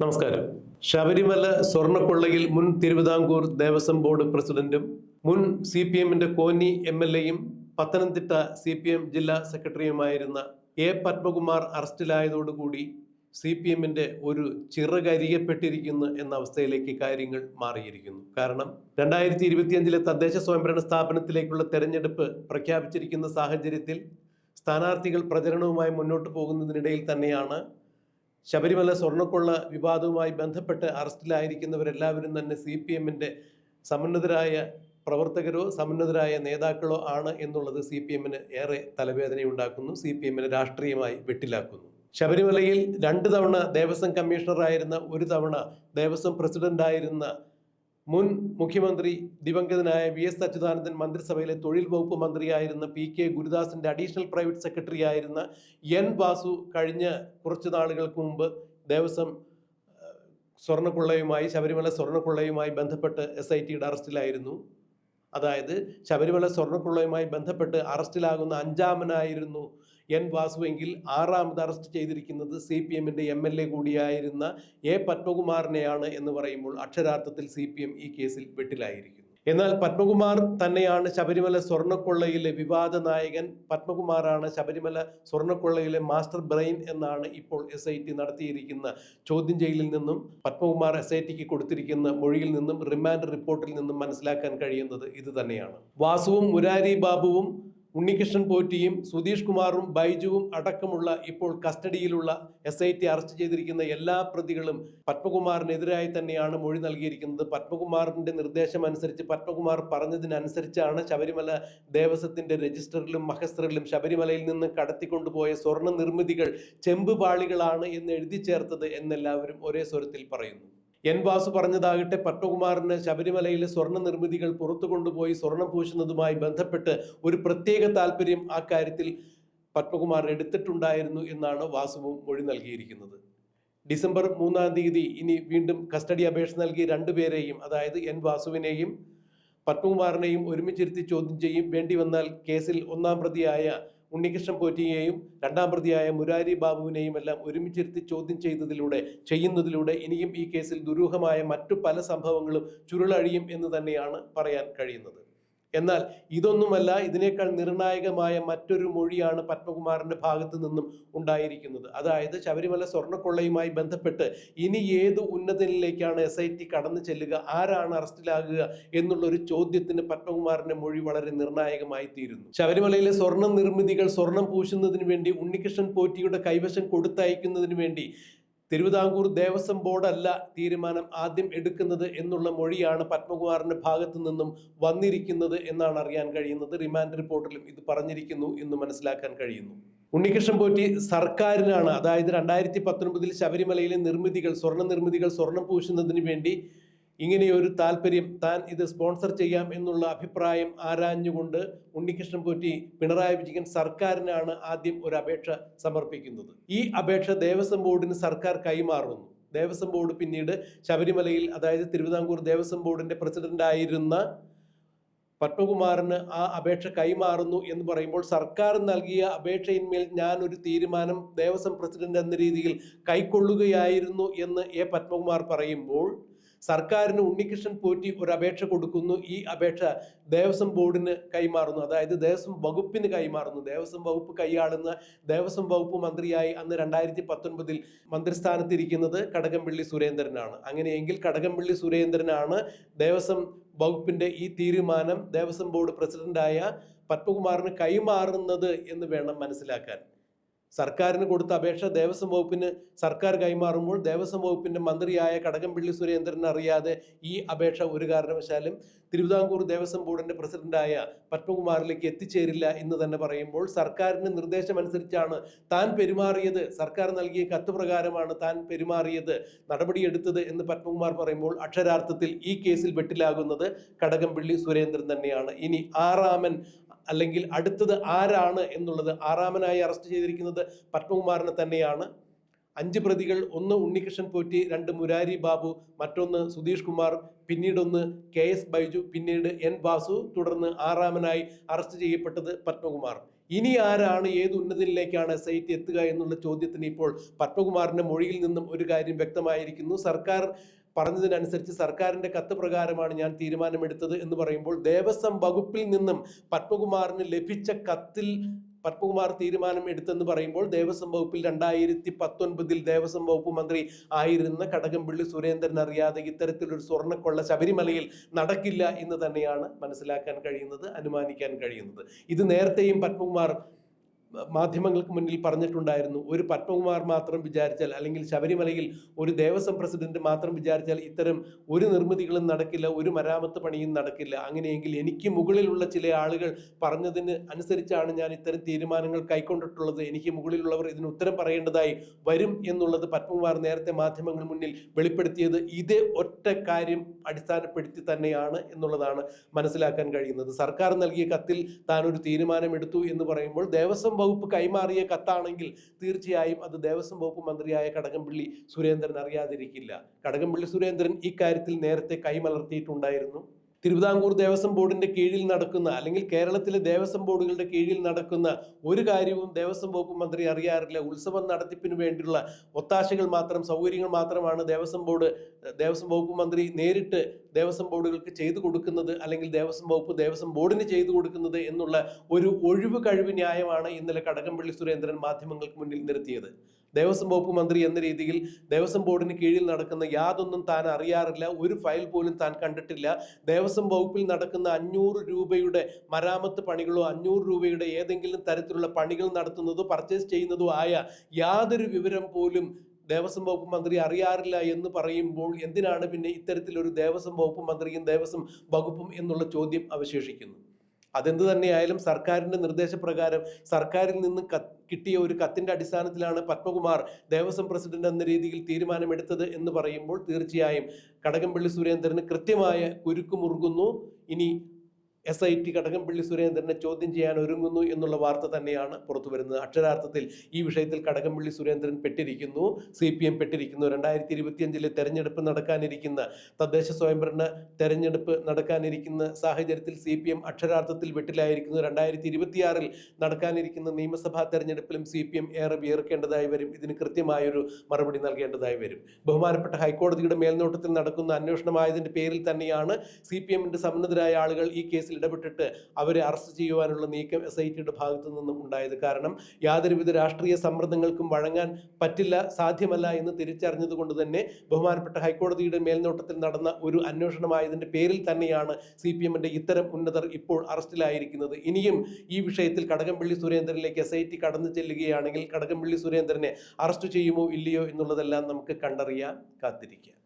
നമസ്കാരം. ശബരിമല സ്വർണക്കൊള്ളയിൽ മുൻ തിരുവിതാംകൂർ ദേവസ്വം ബോർഡ് പ്രസിഡന്റും മുൻ സി പി എമ്മിന്റെ കോന്നി എം എൽ എയും പത്തനംതിട്ട സി പി എം ജില്ലാ സെക്രട്ടറിയുമായിരുന്ന എ പത്മകുമാർ അറസ്റ്റിലായതോടുകൂടി സി പി എമ്മിന്റെ ഒരു ചിറകരിയപ്പെട്ടിരിക്കുന്നു എന്ന അവസ്ഥയിലേക്ക് കാര്യങ്ങൾ മാറിയിരിക്കുന്നു. കാരണം രണ്ടായിരത്തി ഇരുപത്തിയഞ്ചിലെ തദ്ദേശ സ്വയംഭരണ സ്ഥാപനത്തിലേക്കുള്ള തെരഞ്ഞെടുപ്പ് പ്രഖ്യാപിച്ചിരിക്കുന്ന സാഹചര്യത്തിൽ സ്ഥാനാർത്ഥികൾ പ്രചരണവുമായി മുന്നോട്ട് പോകുന്നതിനിടയിൽ തന്നെയാണ് ശബരിമല സ്വർണക്കൊള്ള വിവാദവുമായി ബന്ധപ്പെട്ട് അറസ്റ്റിലായിരിക്കുന്നവരെല്ലാവരും തന്നെ സി പി എമ്മിന്റെ സമുന്നതരായ പ്രവർത്തകരോ സമുന്നതരായ നേതാക്കളോ ആണ് എന്നുള്ളത് സി പി എമ്മിന് ഏറെ തലവേദനയുണ്ടാക്കുന്നു സി പി എമ്മിനെ രാഷ്ട്രീയമായി വെട്ടിലാക്കുന്നു. ശബരിമലയിൽ രണ്ട് തവണ ദേവസ്വം കമ്മീഷണറായിരുന്ന ഒരു തവണ ദേവസ്വം പ്രസിഡന്റായിരുന്ന മുൻ മുഖ്യമന്ത്രി ദിവംഗതനായ വി എസ് അച്യുതാനന്ദൻ മന്ത്രിസഭയിലെ തൊഴിൽ വകുപ്പ് മന്ത്രിയായിരുന്ന പി കെ ഗുരുദാസിന്റെ അഡീഷണൽ പ്രൈവറ്റ് സെക്രട്ടറി ആയിരുന്ന എൻ വാസു കഴിഞ്ഞ കുറച്ച് നാളുകൾക്ക് മുമ്പ് ദേവസ്വം സ്വർണക്കൊള്ളയുമായി ശബരിമല സ്വർണക്കൊള്ളയുമായി ബന്ധപ്പെട്ട് എസ് ഐ ടിയുടെ അറസ്റ്റിലായിരുന്നു. അതായത് ശബരിമല സ്വർണക്കൊള്ളയുമായി ബന്ധപ്പെട്ട് അറസ്റ്റിലാകുന്ന അഞ്ചാമനായിരുന്നു എൻ വാസുവെങ്കിൽ ആറാമത് അറസ്റ്റ് ചെയ്തിരിക്കുന്നത് സി പി എമ്മിന്റെ എം എൽ എ കൂടിയായിരുന്ന എ പത്മകുമാറിനെയാണ് എന്ന് പറയുമ്പോൾ അക്ഷരാർത്ഥത്തിൽ സി പി എം ഈ കേസിൽ വെട്ടിലായിരിക്കുന്നു. എന്നാൽ പത്മകുമാർ തന്നെയാണ് ശബരിമല സ്വർണക്കൊള്ളയിലെ വിവാദ നായകൻ. പത്മകുമാറാണ് ശബരിമല സ്വർണക്കൊള്ളയിലെ മാസ്റ്റർ ബ്രെയിൻ എന്നാണ് ഇപ്പോൾ എസ് ഐ ടി നടത്തിയിരിക്കുന്ന ചോദ്യം ചെയ്യലിൽ നിന്നും പത്മകുമാർ എസ് ഐ ടിക്ക് കൊടുത്തിരിക്കുന്ന മൊഴിയിൽ നിന്നും റിമാൻഡ് റിപ്പോർട്ടിൽ നിന്നും മനസ്സിലാക്കാൻ കഴിയുന്നത് ഇത് തന്നെയാണ്. വാസുവും മുരാരി ബാബുവും ഉണ്ണികൃഷ്ണൻ പോറ്റിയും സുധീഷ് കുമാറും ബൈജുവും അടക്കമുള്ള ഇപ്പോൾ കസ്റ്റഡിയിലുള്ള എസ് ഐ ടി അറസ്റ്റ് ചെയ്തിരിക്കുന്ന എല്ലാ പ്രതികളും പത്മകുമാറിനെതിരായി തന്നെയാണ് മൊഴി നൽകിയിരിക്കുന്നത്. പത്മകുമാറിന്റെ നിർദ്ദേശം അനുസരിച്ച് പത്മകുമാർ പറഞ്ഞതിനനുസരിച്ചാണ് ശബരിമല ദേവസ്വത്തിന്റെ രജിസ്റ്ററിലും മഹസ്റ്ററിലും ശബരിമലയിൽ നിന്ന് കടത്തിക്കൊണ്ടുപോയ സ്വർണ നിർമ്മിതികൾ ചെമ്പ് പാളികളാണ് എന്ന് എഴുതി ചേർത്തത് എന്നെല്ലാവരും ഒരേ സ്വരത്തിൽ പറയുന്നു. എൻ വാസു പറഞ്ഞതാകട്ടെ പത്മകുമാറിന് ശബരിമലയിലെ സ്വർണ നിർമ്മിതികൾ പുറത്തു കൊണ്ടുപോയി സ്വർണം പൂശുന്നതുമായി ബന്ധപ്പെട്ട് ഒരു പ്രത്യേക താല്പര്യം ആ കാര്യത്തിൽ പത്മകുമാർ എടുത്തിട്ടുണ്ടായിരുന്നു എന്നാണ് വാസുവും മൊഴി നൽകിയിരിക്കുന്നത്. ഡിസംബർ മൂന്നാം തീയതി ഇനി വീണ്ടും കസ്റ്റഡി അപേക്ഷ നൽകി രണ്ടുപേരെയും അതായത് എൻ വാസുവിനെയും പത്മകുമാറിനെയും ഒരുമിച്ചിരുത്തി ചോദ്യം ചെയ്യും. വേണ്ടി വന്നാൽ കേസിൽ ഒന്നാം പ്രതിയായ ഉണ്ണികൃഷ്ണൻ പോറ്റിയെയും രണ്ടാം പ്രതിയായ മുരാരി ബാബുവിനെയും എല്ലാം ഒരുമിച്ചിരുത്തി ചോദ്യം ചെയ്തതിലൂടെ ചെയ്യുന്നതിലൂടെ ഇനിയും ഈ കേസിൽ ദുരൂഹമായ മറ്റു പല സംഭവങ്ങളും ചുരുളഴിയും എന്ന് തന്നെയാണ് പറയാൻ കഴിയുന്നത്. എന്നാൽ ഇതൊന്നുമല്ല ഇതിനേക്കാൾ നിർണായകമായ മറ്റൊരു മൊഴിയാണ് പത്മകുമാറിന്റെ ഭാഗത്തു നിന്നും ഉണ്ടായിരിക്കുന്നത്. അതായത് ശബരിമല സ്വർണക്കൊള്ളയുമായി ബന്ധപ്പെട്ട് ഇനി ഏത് ഉന്നതനിലേക്കാണ് എസ് ഐ ടി കടന്നു ചെല്ലുക ആരാണ് അറസ്റ്റിലാകുക എന്നുള്ള ഒരു ചോദ്യത്തിന് പത്മകുമാറിന്റെ മൊഴി വളരെ നിർണായകമായി തീരുന്നു ശബരിമലയിലെ സ്വർണ നിർമ്മിതികൾ സ്വർണം പൂശുന്നതിന് വേണ്ടി ഉണ്ണികൃഷ്ണൻ പോറ്റിയുടെ കൈവശം കൊടുത്തയക്കുന്നതിന് വേണ്ടി തിരുവിതാംകൂർ ദേവസ്വം ബോർഡല്ല തീരുമാനം ആദ്യം എടുക്കുന്നത് എന്നുള്ള മൊഴിയാണ് പത്മകുമാറിന്റെ ഭാഗത്തു നിന്നും വന്നിരിക്കുന്നത് എന്നാണ് അറിയാൻ കഴിയുന്നത്. റിമാൻഡ് റിപ്പോർട്ടിലും ഇത് പറഞ്ഞിരിക്കുന്നു എന്ന് മനസ്സിലാക്കാൻ കഴിയുന്നു. ഉണ്ണികൃഷ്ണൻ പോറ്റി സർക്കാരിനാണ് അതായത് രണ്ടായിരത്തി പത്തൊൻപതിൽ ശബരിമലയിലെ നിർമ്മിതികൾ സ്വർണ നിർമ്മിതികൾ സ്വർണം പൂശുന്നതിന് വേണ്ടി ഇങ്ങനെയൊരു താല്പര്യം താൻ ഇത് സ്പോൺസർ ചെയ്യാം എന്നുള്ള അഭിപ്രായം ആരാഞ്ഞുകൊണ്ട് ഉണ്ണികൃഷ്ണൻ പോറ്റി പിണറായി വിജയൻ സർക്കാരിനാണ് ആദ്യം ഒരു അപേക്ഷ സമർപ്പിക്കുന്നത്. ഈ അപേക്ഷ ദേവസ്വം ബോർഡിന് സർക്കാർ കൈമാറുന്നു. ദേവസ്വം ബോർഡ് പിന്നീട് ശബരിമലയിൽ അതായത് തിരുവിതാംകൂർ ദേവസ്വം ബോർഡിന്റെ പ്രസിഡന്റായിരുന്ന പത്മകുമാറിന് ആ അപേക്ഷ കൈമാറുന്നു എന്ന് പറയുമ്പോൾ സർക്കാർ നൽകിയ അപേക്ഷയിന്മേൽ ഞാൻ ഒരു തീരുമാനം ദേവസ്വം പ്രസിഡന്റ് എന്ന രീതിയിൽ കൈക്കൊള്ളുകയായിരുന്നു എന്ന് എ പത്മകുമാർ പറയുമ്പോൾ സർക്കാരിന് ഉണ്ണികൃഷ്ണൻ പോറ്റി ഒരു അപേക്ഷ കൊടുക്കുന്നു. ഈ അപേക്ഷ ദേവസ്വം ബോർഡിന് കൈമാറുന്നു. അതായത് ദേവസ്വം വകുപ്പിന് കൈമാറുന്നു. ദേവസ്വം വകുപ്പ് കൈയാളുന്ന ദേവസ്വം വകുപ്പ് മന്ത്രിയായി അന്ന് രണ്ടായിരത്തി പത്തൊൻപതിൽ മന്ത്രിസ്ഥാനത്തിരിക്കുന്നത് കടകംപള്ളി സുരേന്ദ്രനാണ്. അങ്ങനെയെങ്കിൽ കടകംപള്ളി സുരേന്ദ്രനാണ് ദേവസ്വം വകുപ്പിന്റെ ഈ തീരുമാനം ദേവസ്വം ബോർഡ് പ്രസിഡന്റായ പത്മകുമാറിന് കൈമാറുന്നത് എന്ന് വേണം മനസ്സിലാക്കാൻ. സർക്കാരിന് കൊടുത്ത അപേക്ഷ ദേവസ്വം വകുപ്പിന് സർക്കാർ കൈമാറുമ്പോൾ ദേവസ്വം വകുപ്പിന്റെ മന്ത്രിയായ കടകംപള്ളി സുരേന്ദ്രൻ അറിയാതെ ഈ അപേക്ഷ ഒരു കാരണവശാലും തിരുവിതാംകൂർ ദേവസ്വം ബോർഡിന്റെ പ്രസിഡന്റായ പത്മകുമാറിലേക്ക് എത്തിച്ചേരില്ല എന്ന് തന്നെ പറയുമ്പോൾ സർക്കാരിന്റെ നിർദ്ദേശമനുസരിച്ചാണ് താൻ പെരുമാറിയത്. സർക്കാർ നൽകിയ കത്ത് പ്രകാരമാണ് താൻ പെരുമാറിയത് നടപടിയെടുത്തത് എന്ന് പത്മകുമാർ പറയുമ്പോൾ അക്ഷരാർത്ഥത്തിൽ ഈ കേസിൽ വെട്ടിലാകുന്നത് കടകംപള്ളി സുരേന്ദ്രൻ തന്നെയാണ്. ഇനി ആറാമൻ അല്ലെങ്കിൽ അടുത്തത് ആരാണ് എന്നുള്ളത് ആറാമനായി അറസ്റ്റ് ചെയ്തിരിക്കുന്നത് പത്മകുമാറിനെ തന്നെയാണ്. അഞ്ച് പ്രതികൾ ഒന്ന് ഉണ്ണികൃഷ്ണൻ പോറ്റി രണ്ട് മുരാരി ബാബു മറ്റൊന്ന് സുധീഷ് കുമാർ പിന്നീടൊന്ന് കെ എസ് ബൈജു പിന്നീട് എൻ വാസു തുടർന്ന് ആറാമനായി അറസ്റ്റ് ചെയ്യപ്പെട്ടത് പത്മകുമാർ. ഇനി ആരാണ് ഏത് ഉന്നതിയിലേക്കാണ് എസ് ഐ ടി എത്തുക എന്നുള്ള ചോദ്യത്തിന് ഇപ്പോൾ പത്മകുമാറിന്റെ മൊഴിയിൽ നിന്നും ഒരു കാര്യം വ്യക്തമായിരിക്കുന്നു. സർക്കാർ പറഞ്ഞതിനനുസരിച്ച് സർക്കാരിന്റെ കത്ത് പ്രകാരമാണ് ഞാൻ തീരുമാനമെടുത്തത് എന്ന് പറയുമ്പോൾ ദേവസ്വം വകുപ്പിൽ നിന്നും പത്മകുമാറിന് ലഭിച്ച കത്തിൽ പത്മകുമാർ തീരുമാനം എടുത്തെന്ന് പറയുമ്പോൾ ദേവസ്വം വകുപ്പിൽ രണ്ടായിരത്തി പത്തൊൻപതിൽ ദേവസ്വം വകുപ്പ് മന്ത്രി ആയിരുന്ന കടകംപള്ളി സുരേന്ദ്രൻ അറിയാതെ ഇത്തരത്തിലൊരു സ്വർണക്കൊള്ള ശബരിമലയിൽ നടക്കില്ല എന്ന് തന്നെയാണ് മനസ്സിലാക്കാൻ കഴിയുന്നത് അനുമാനിക്കാൻ കഴിയുന്നത്. ഇത് നേരത്തെയും പത്മകുമാർ മാധ്യമങ്ങൾക്ക് മുന്നിൽ പറഞ്ഞിട്ടുണ്ടായിരുന്നു. ഒരു പത്മകുമാർ മാത്രം വിചാരിച്ചാൽ അല്ലെങ്കിൽ ശബരിമലയിൽ ഒരു ദേവസ്വം പ്രസിഡന്റ് മാത്രം വിചാരിച്ചാൽ ഇത്തരം ഒരു നിർമ്മിതികളും നടക്കില്ല ഒരു മരാമത്ത് പണിയും നടക്കില്ല. അങ്ങനെയെങ്കിൽ എനിക്ക് മുകളിലുള്ള ചില ആളുകൾ പറഞ്ഞതിന് അനുസരിച്ചാണ് ഞാൻ ഇത്തരം തീരുമാനങ്ങൾ കൈക്കൊണ്ടിട്ടുള്ളത്. എനിക്ക് മുകളിലുള്ളവർ ഇതിന് ഉത്തരം പറയേണ്ടതായി വരും എന്നുള്ളത് പത്മകുമാർ നേരത്തെ മാധ്യമങ്ങൾ മുന്നിൽ വെളിപ്പെടുത്തിയത് ഇതേ ഒറ്റ കാര്യം അടിസ്ഥാനപ്പെടുത്തി തന്നെയാണ് എന്നുള്ളതാണ് മനസ്സിലാക്കാൻ കഴിയുന്നത്. സർക്കാർ നൽകിയ കത്തിൽ താൻ ഒരു തീരുമാനമെടുത്തു എന്ന് പറയുമ്പോൾ ദേവസ്വം വകുപ്പ് കൈമാറിയ കത്താണെങ്കിൽ തീർച്ചയായും അത് ദേവസ്വം വകുപ്പ് മന്ത്രിയായ കടകംപള്ളി സുരേന്ദ്രൻ അറിയാതിരിക്കില്ല. കടകംപള്ളി സുരേന്ദ്രൻ ഇക്കാര്യത്തിൽ നേരത്തെ കൈമലർത്തിയിട്ടുണ്ടായിരുന്നു. തിരുവിതാംകൂർ ദേവസ്വം ബോർഡിന്റെ കീഴിൽ നടക്കുന്ന അല്ലെങ്കിൽ കേരളത്തിലെ ദേവസ്വം ബോർഡുകളുടെ കീഴിൽ നടക്കുന്ന ഒരു കാര്യവും ദേവസ്വം വകുപ്പ് മന്ത്രി അറിയാറില്ല. ഉത്സവം നടത്തിപ്പിന് വേണ്ടിയുള്ള ഒത്താശകൾ മാത്രം സൗകര്യങ്ങൾ മാത്രമാണ് ദേവസ്വം ബോർഡ് ദേവസ്വം വകുപ്പ് മന്ത്രി നേരിട്ട് ദേവസ്വം ബോർഡുകൾക്ക് ചെയ്തു കൊടുക്കുന്നത് അല്ലെങ്കിൽ ദേവസ്വം വകുപ്പ് ദേവസ്വം ബോർഡിന് ചെയ്തു കൊടുക്കുന്നത് എന്നുള്ള ഒരു ഒഴിവ് കഴിവ് ന്യായമാണ് ഇന്നലെ കടകംപള്ളി സുരേന്ദ്രൻ മാധ്യമങ്ങൾക്ക് മുന്നിൽ നിർത്തിയത് ദേവസ്വം വകുപ്പ് മന്ത്രി എന്ന രീതിയിൽ ദേവസ്വം ബോർഡിന് കീഴിൽ നടക്കുന്ന യാതൊന്നും താൻ അറിയാറില്ല. ഒരു ഫയൽ പോലും താൻ കണ്ടിട്ടില്ല. ദേവസ്വം വകുപ്പിൽ നടക്കുന്ന അഞ്ഞൂറ് രൂപയുടെ മരാമത്ത് പണികളോ അഞ്ഞൂറ് രൂപയുടെ ഏതെങ്കിലും തരത്തിലുള്ള പണികൾ നടത്തുന്നതോ പർച്ചേസ് ചെയ്യുന്നതോ ആയ യാതൊരു വിവരം പോലും ദേവസ്വം വകുപ്പ് മന്ത്രി അറിയാറില്ല എന്ന് പറയുമ്പോൾ എന്തിനാണ് പിന്നെ ഇത്തരത്തിലൊരു ദേവസ്വം വകുപ്പ് മന്ത്രിയും ദേവസ്വം വകുപ്പും എന്നുള്ള ചോദ്യം അവശേഷിക്കുന്നു? അതെന്ത് തന്നെയായാലും സർക്കാരിന്റെ നിർദ്ദേശപ്രകാരം സർക്കാരിൽ നിന്ന് കിട്ടിയ ഒരു കത്തിന്റെ അടിസ്ഥാനത്തിലാണ് പത്മകുമാർ ദേവസ്വം പ്രസിഡന്റ് എന്ന രീതിയിൽ തീരുമാനമെടുത്തത് എന്ന് പറയുമ്പോൾ തീർച്ചയായും കടകംപള്ളി സുരേന്ദ്രന് കൃത്യമായ കുരുക്ക് മുറുകുന്നു. ഇനി എസ് ഐ ടി കടകംപള്ളി സുരേന്ദ്രനെ ചോദ്യം ചെയ്യാൻ ഒരുങ്ങുന്നു എന്നുള്ള വാർത്ത തന്നെയാണ് പുറത്തു വരുന്നത്. അക്ഷരാർത്ഥത്തിൽ ഈ വിഷയത്തിൽ കടകംപള്ളി സുരേന്ദ്രൻ പെട്ടിരിക്കുന്നു. സി പി എം പെട്ടിരിക്കുന്നു. രണ്ടായിരത്തി ഇരുപത്തിയഞ്ചിലെ തെരഞ്ഞെടുപ്പ് നടക്കാനിരിക്കുന്ന തദ്ദേശ സ്വയംഭരണ തെരഞ്ഞെടുപ്പ് നടക്കാനിരിക്കുന്ന സാഹചര്യത്തിൽ സി പി എം അക്ഷരാർത്ഥത്തിൽ വെട്ടിലായിരിക്കുന്നു. രണ്ടായിരത്തി ഇരുപത്തിയാറിൽ നടക്കാനിരിക്കുന്ന നിയമസഭാ തെരഞ്ഞെടുപ്പിലും സി പി എം ഏറെ വിയർക്കേണ്ടതായി വരും. ഇതിന് കൃത്യമായൊരു മറുപടി നൽകേണ്ടതായി വരും. ബഹുമാനപ്പെട്ട ഹൈക്കോടതിയുടെ മേൽനോട്ടത്തിൽ നടക്കുന്ന അന്വേഷണമായതിന്റെ പേരിൽ തന്നെയാണ് സി പി എമ്മിന്റെ സമ്മതരായ ആളുകൾ ഈ കേസിൽ ഇടപെട്ടിട്ട് അവരെ അറസ്റ്റ് ചെയ്യുവാനുള്ള നീക്കം എസ് ഐ ടിയുടെ ഭാഗത്തു നിന്നും ഉണ്ടായത് കാരണം യാതൊരുവിധ രാഷ്ട്രീയ സമ്മർദ്ദങ്ങൾക്കും വഴങ്ങാൻ പറ്റില്ല സാധ്യമല്ല എന്ന് തിരിച്ചറിഞ്ഞതുകൊണ്ട് തന്നെ ബഹുമാനപ്പെട്ട ഹൈക്കോടതിയുടെ മേൽനോട്ടത്തിൽ നടന്ന ഒരു അന്വേഷണമായതിന്റെ പേരിൽ തന്നെയാണ് സി പി എമ്മിന്റെ ഇത്തരം ഉന്നതർ ഇപ്പോൾ അറസ്റ്റിലായിരിക്കുന്നത്. ഇനിയും ഈ വിഷയത്തിൽ കടകംപള്ളി സുരേന്ദ്രനിലേക്ക് എസ് ഐ ടി കടന്നു ചെല്ലുകയാണെങ്കിൽ കടകംപള്ളി സുരേന്ദ്രനെ അറസ്റ്റ് ചെയ്യുമോ ഇല്ലയോ എന്നുള്ളതെല്ലാം നമുക്ക് കണ്ടറിയാൻ കാത്തിരിക്കാം.